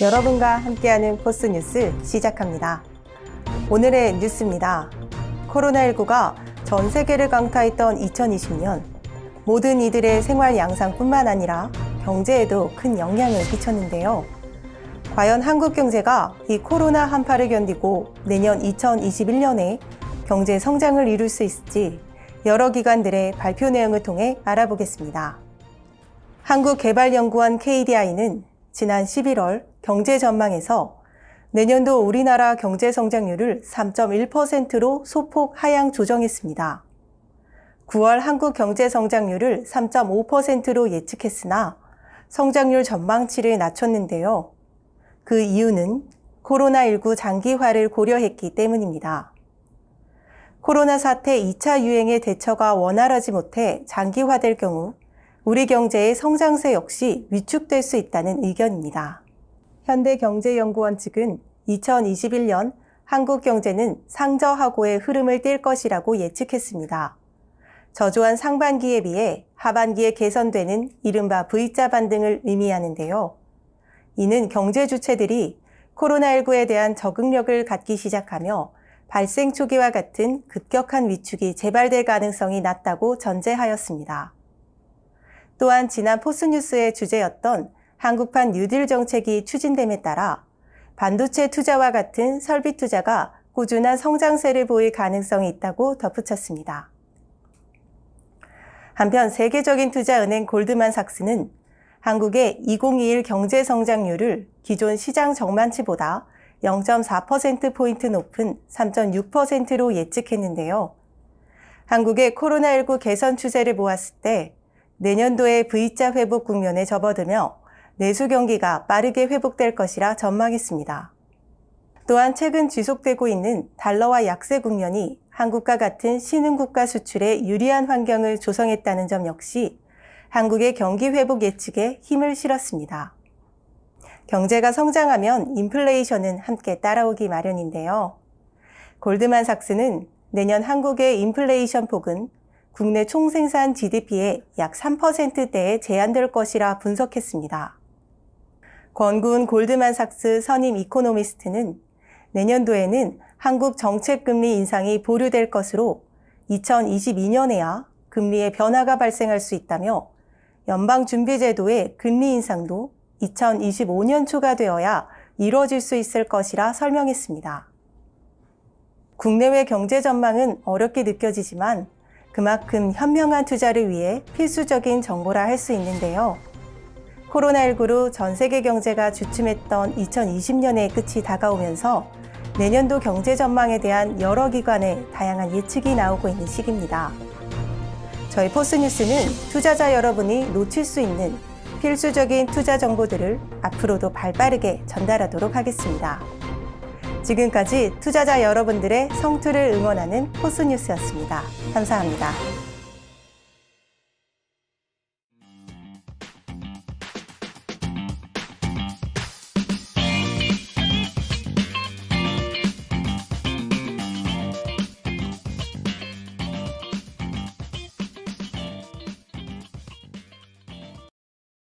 여러분과 함께하는 포스 뉴스 시작합니다. 오늘의 뉴스입니다. 코로나19가 전 세계를 강타했던 2020년 모든 이들의 생활 양상뿐만 아니라 경제에도 큰 영향을 끼쳤는데요. 과연 한국 경제가 이 코로나 한파를 견디고 내년 2021년에 경제 성장을 이룰 수 있을지 여러 기관들의 발표 내용을 통해 알아보겠습니다. 한국개발연구원 KDI는 지난 11월 경제 전망에서 내년도 우리나라 경제 성장률을 3.1%로 소폭 하향 조정했습니다. 9월 한국 경제 성장률을 3.5%로 예측했으나 성장률 전망치를 낮췄는데요. 그 이유는 코로나19 장기화를 고려했기 때문입니다. 코로나 사태 2차 유행의 대처가 원활하지 못해 장기화될 경우 우리 경제의 성장세 역시 위축될 수 있다는 의견입니다. 현대경제연구원 측은 2021년 한국 경제는 상저하고의 흐름을 띨 것이라고 예측했습니다. 저조한 상반기에 비해 하반기에 개선되는 이른바 V자 반등을 의미하는데요. 이는 경제 주체들이 코로나19에 대한 적응력을 갖기 시작하며 발생 초기와 같은 급격한 위축이 재발될 가능성이 낮다고 전제하였습니다. 또한 지난 포스뉴스의 주제였던 한국판 뉴딜 정책이 추진됨에 따라 반도체 투자와 같은 설비 투자가 꾸준한 성장세를 보일 가능성이 있다고 덧붙였습니다. 한편 세계적인 투자은행 골드만삭스는 한국의 2021 경제 성장률을 기존 시장 정만치보다 0.4%포인트 높은 3.6%로 예측했는데요. 한국의 코로나19 개선 추세를 보았을 때 내년도에 V자 회복 국면에 접어들며 내수 경기가 빠르게 회복될 것이라 전망했습니다. 또한 최근 지속되고 있는 달러와 약세 국면이 한국과 같은 신흥국가 수출에 유리한 환경을 조성했다는 점 역시 한국의 경기 회복 예측에 힘을 실었습니다. 경제가 성장하면 인플레이션은 함께 따라오기 마련인데요. 골드만삭스는 내년 한국의 인플레이션 폭은 국내 총생산 GDP의 약 3%대에 제한될 것이라 분석했습니다. 권군 골드만삭스 선임 이코노미스트는 내년도에는 한국 정책금리 인상이 보류될 것으로 2022년에야 금리의 변화가 발생할 수 있다며 연방준비제도의 금리 인상도 2025년 초가 되어야 이뤄질 수 있을 것이라 설명했습니다. 국내외 경제 전망은 어렵게 느껴지지만 그만큼 현명한 투자를 위해 필수적인 정보라 할 수 있는데요. 코로나19로 전 세계 경제가 주춤했던 2020년의 끝이 다가오면서 내년도 경제 전망에 대한 여러 기관의 다양한 예측이 나오고 있는 시기입니다. 저희 포스뉴스는 투자자 여러분이 놓칠 수 있는 필수적인 투자 정보들을 앞으로도 발 빠르게 전달하도록 하겠습니다. 지금까지 투자자 여러분들의 성투를 응원하는 포스뉴스였습니다. 감사합니다.